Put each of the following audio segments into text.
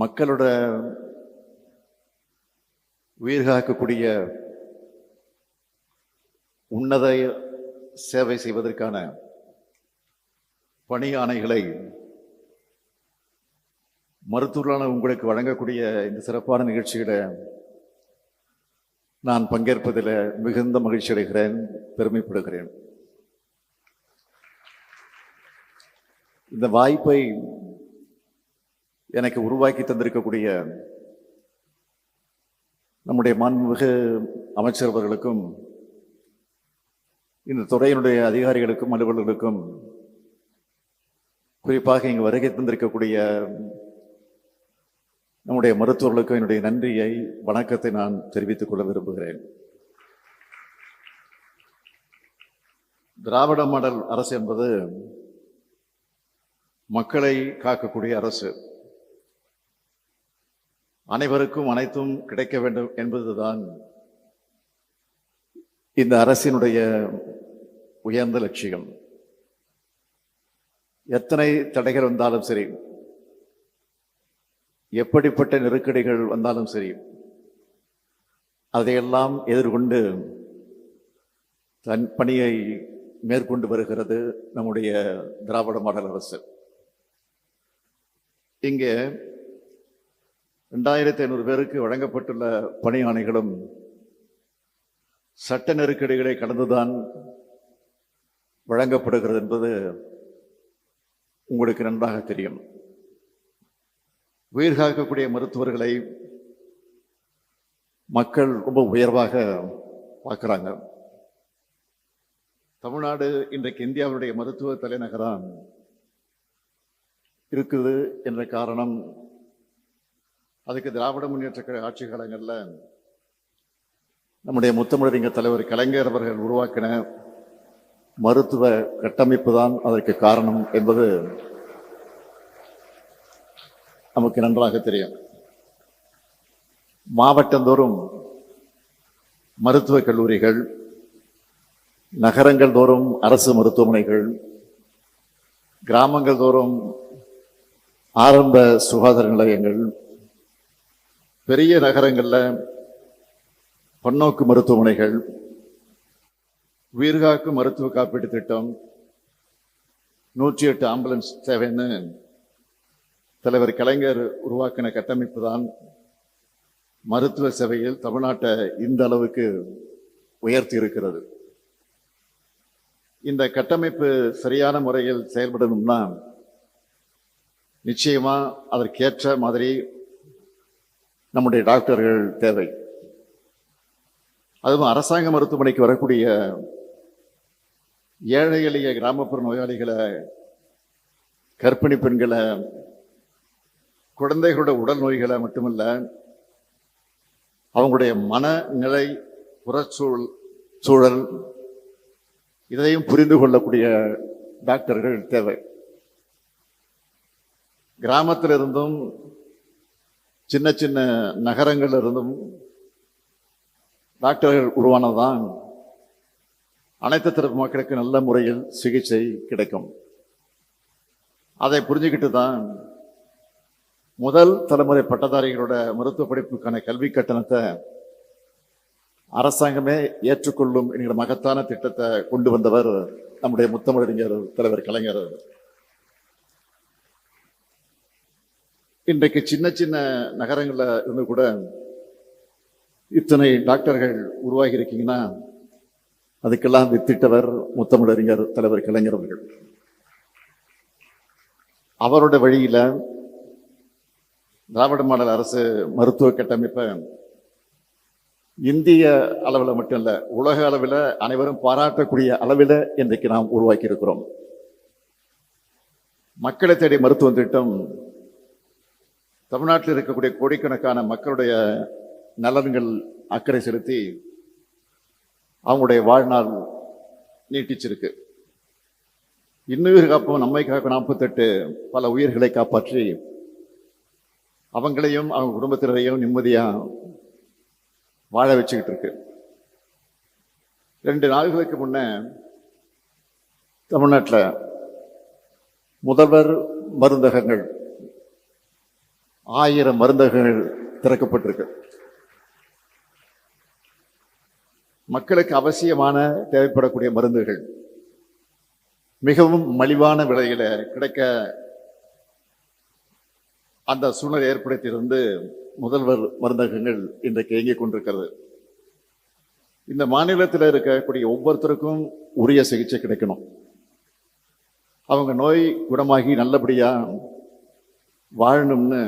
மக்களோட உயிர் காக்கக்கூடிய உன்னத சேவை செய்வதற்கான பணி ஆணைகளை மருத்துவர்களான உங்களுக்கு வழங்கக்கூடிய இந்த சிறப்பான நிகழ்ச்சிகளை நான் பங்கேற்பதில் மிகுந்த மகிழ்ச்சி அடைகிறேன் பெருமைப்படுகிறேன். இந்த வாய்ப்பை எனக்கு உருவாக்கி தந்திருக்கக்கூடிய நம்முடைய மாண்புமிகு அமைச்சர் அவர்களுக்கும் இந்த துறையினுடைய அதிகாரிகளுக்கும் அலுவலர்களுக்கும் குறிப்பாக இங்கு வருகை தந்திருக்கக்கூடிய நம்முடைய மருத்துவர்களுக்கும் என்னுடைய நன்றியை வணக்கத்தை நான் தெரிவித்துக் கொள்ள விரும்புகிறேன். திராவிட மாடல் அரசு என்பது மக்களை காக்கக்கூடிய அரசு. அனைவருக்கும் அனைத்தும் கிடைக்க வேண்டும் என்பதுதான் இந்த அரசினுடைய உயர்ந்த லட்சியம். எத்தனை தடைகள் வந்தாலும் சரி எப்படிப்பட்ட நெருக்கடிகள் வந்தாலும் சரி அதையெல்லாம் எதிர்கொண்டு தன் பணியை மேற்கொண்டு வருகிறது நம்முடைய திராவிட மாடல் அரசு. இங்கே ரெண்டாயிரத்தி ஐநூறு பேருக்கு வழங்கப்பட்டுள்ள பணி ஆணைகளும் சட்ட நெருக்கடிகளை கடந்துதான் வழங்கப்படுகிறது என்பது உங்களுக்கு நன்றாக தெரியும். உயிர் காக்கக்கூடிய மருத்துவர்களை மக்கள் ரொம்ப உயர்வாக பார்க்குறாங்க. தமிழ்நாடு இன்றைக்கு இந்தியாவுடைய மருத்துவ தலைநகரம் இருக்குது என்ற காரணம் அதுக்கு திராவிட முன்னேற்ற கழக ஆட்சி காலங்களில் நம்முடைய முத்தமிழறிஞர் தலைவர் கலைஞர் அவர்கள் உருவாக்கின மருத்துவ கட்டமைப்பு தான் அதற்கு காரணம் என்பது நமக்கு நன்றாக தெரியும். மாவட்டந்தோறும் மருத்துவக் கல்லூரிகள் நகரங்கள் தோறும் அரசு மருத்துவமனைகள் கிராமங்கள் தோறும் ஆரம்ப சுகாதார நிலையங்கள் பெரிய நகரங்களில் பன்னோக்கு மருத்துவமனைகள் உயிர்காக்கு மருத்துவ காப்பீட்டு திட்டம் நூற்றி எட்டு ஆம்புலன்ஸ் சேவைன்னு தலைவர் கலைஞர் உருவாக்கின கட்டமைப்பு தான் மருத்துவ சேவையில் தமிழ்நாட்டை இந்த அளவுக்கு உயர்த்தி இருக்கிறது. இந்த கட்டமைப்பு சரியான முறையில் செயல்படணும்னா நிச்சயமா அதற்கேற்ற மாதிரி நம்முடைய டாக்டர்கள் தேவை. அதுவும் அரசாங்க மருத்துவமனைக்கு வரக்கூடிய ஏழை எளிய கிராமப்புற நோயாளிகளை கர்ப்பிணி பெண்களை குழந்தைகளோட உடல் நோய்களை மட்டுமல்ல அவங்களுடைய மனநிலை புறச்சூழல் சூழல் இதையும் புரிந்து கொள்ளக்கூடிய டாக்டர்கள் தேவை. கிராமத்திலிருந்தும் சின்ன சின்ன நகரங்கள்ல இருந்தும் டாக்டர்கள் உருவானதுதான் அனைத்து தரப்பு மக்களுக்கு நல்ல முறையில் சிகிச்சை கிடைக்கும். அதை புரிஞ்சுக்கிட்டு தான் முதல் தலைமுறை பட்டதாரிகளோட மருத்துவ படிப்புக்கான கல்வி கட்டணத்தை அரசாங்கமே ஏற்றுக்கொள்ளும் என்கிற மகத்தான திட்டத்தை கொண்டு வந்தவர் நம்முடைய முத்தமிழறிஞர் தலைவர் கலைஞர் இன்றைக்கு சின்ன சின்ன நகரங்களில் இருந்து கூட இத்தனை டாக்டர்கள் உருவாகி இருக்கீங்கன்னா அதுக்கெல்லாம் வித்திட்டவர் முத்தமிழறிஞர் தலைவர் கலைஞர் அவர்கள். அவரோட வழியில் திராவிட மாடல் அரசு மருத்துவ கட்டமைப்பை இந்திய அளவில் மட்டும் இல்லை உலக அளவில் அனைவரும் பாராட்டக்கூடிய அளவில் இன்றைக்கு நாம் உருவாக்கி இருக்கிறோம். மக்களை தேடி மருத்துவ திட்டம் தமிழ்நாட்டில் இருக்கக்கூடிய கோடிக்கணக்கான மக்களுடைய நலன்கள் அக்கறை செலுத்தி அவங்களுடைய வாழ்நாள் நீட்டிச்சிருக்கு. இன்னுயிர் காப்போம் நம்மை காக்கும் நாற்பத்தெட்டு பல உயிர்களை காப்பாற்றி அவங்களையும் அவங்க குடும்பத்தினரையும் நிம்மதியாக வாழ வச்சுக்கிட்டு இருக்கு ரெண்டு நாள்களுக்கு முன்ன தமிழ்நாட்டில் முதல்வர் மருந்தகங்கள் ஆயிரம் மருந்தகங்கள் திறக்கப்பட்டிருக்கு. மக்களுக்கு அவசியமான தேவைப்படக்கூடிய மருந்துகள் மிகவும் மலிவான விலையில கிடைக்க அந்த சூழ்நிலை ஏற்படுத்தியிருந்து முதல்வர் மருந்தகங்கள் இன்றைக்கு இயங்கிக் கொண்டிருக்கிறது. இந்த மாநிலத்தில் இருக்கக்கூடிய ஒவ்வொருத்தருக்கும் உரிய சிகிச்சை கிடைக்கணும். அவங்க நோய் குணமாகி நல்லபடியா வாழணும்னு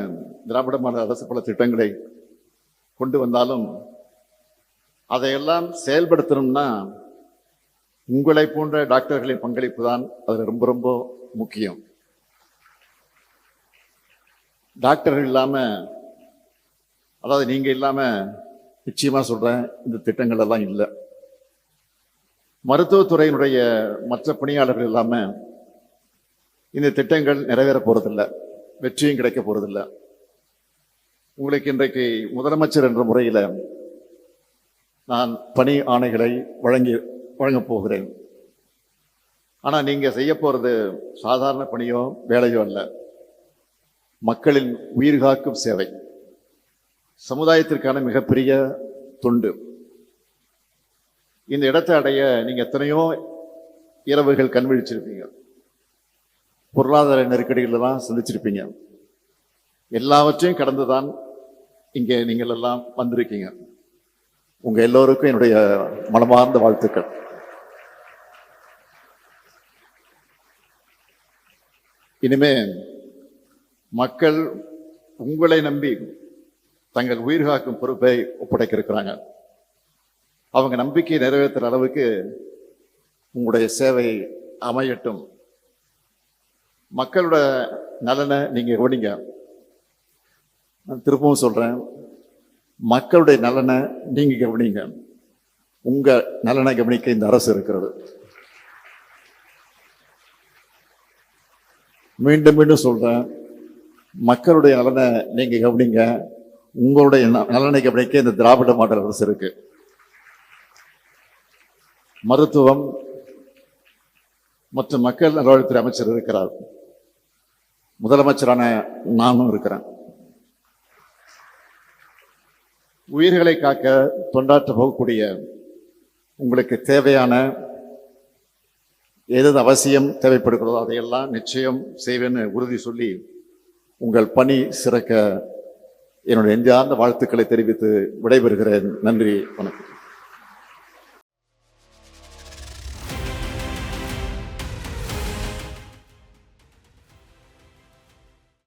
திராவிட மாடல் அரசு பல திட்டங்களை கொண்டு வந்தாலும் அதையெல்லாம் செயல்படுத்தணும்னா உங்களை போன்ற டாக்டர்களின் பங்களிப்பு தான் அதில் ரொம்ப ரொம்ப முக்கியம். டாக்டர்கள் இல்லாமல் அதாவது நீங்கள் இல்லாமல் நிச்சயமாக சொல்கிறேன் இந்த திட்டங்கள் எல்லாம் இல்லை. மருத்துவத்துறையினுடைய மற்ற பணியாளர்கள் இல்லாமல் இந்த திட்டங்கள் நிறைவேற போகிறதில்லை வெற்றியும் கிடைக்க போறதில்லை. உங்களுக்கு இன்றைக்கு முதலமைச்சர் என்ற முறையில் நான் பணி ஆணைகளை வழங்கி வழங்கப் போகிறேன். ஆனால் நீங்கள் செய்ய போகிறது சாதாரண பணியோ வேலையோ அல்ல. மக்களின் உயிர் காக்கும் சேவை. சமுதாயத்திற்கான மிகப்பெரிய தொண்டு. இந்த இடத்தை அடைய நீங்கள் எத்தனையோ இரவுகள் கண் விழிச்சிருப்பீங்க. பொருளாதார நெருக்கடிகளை தான் சந்திச்சிருப்பீங்க. எல்லாவற்றையும் கடந்து தான் இங்கே நீங்கள் எல்லாம் வந்திருக்கீங்க. உங்கள் எல்லோருக்கும் என்னுடைய மனமார்ந்த வாழ்த்துக்கள். இனிமே மக்கள் உங்களை நம்பி தங்கள் உயிர் காக்கும் பொறுப்பை ஒப்படைக்க இருக்கிறாங்க அவங்க நம்பிக்கையை நிறைவேற்றுற அளவுக்கு உங்களுடைய சேவை அமையட்டும். மக்களோட நலனை நீங்கள் கவனிங்க. நான் திரும்பவும் சொல்கிறேன் மக்களுடைய நலனை நீங்கள் கவனிங்க. உங்கள் நலனை கவனிக்க இந்த அரசு இருக்கிறது. மீண்டும் மீண்டும் சொல்கிறேன் மக்களுடைய நலனை நீங்கள் கவனிங்க. உங்களுடைய ந- நலனை கவனிக்க இந்த திராவிட மாடல் அரசு இருக்கு. மருத்துவம் மற்றும் மக்கள் நல்வாழ்வுத்துறை அமைச்சர் இருக்கிறார். முதலமைச்சரான நானும் இருக்கிறேன். உயிர்களை காக்க தொண்டாற்ற போகக்கூடிய உங்களுக்கு தேவையான எது அவசியம் தேவைப்படுகிறதோ அதையெல்லாம் நிச்சயம் செய்வேன்னு உறுதி சொல்லி உங்கள் பணி சிறக்க என்னுடைய நெஞ்சார்ந்த வாழ்த்துக்களை தெரிவித்து விடைபெறுகிறேன். நன்றி வணக்கம்.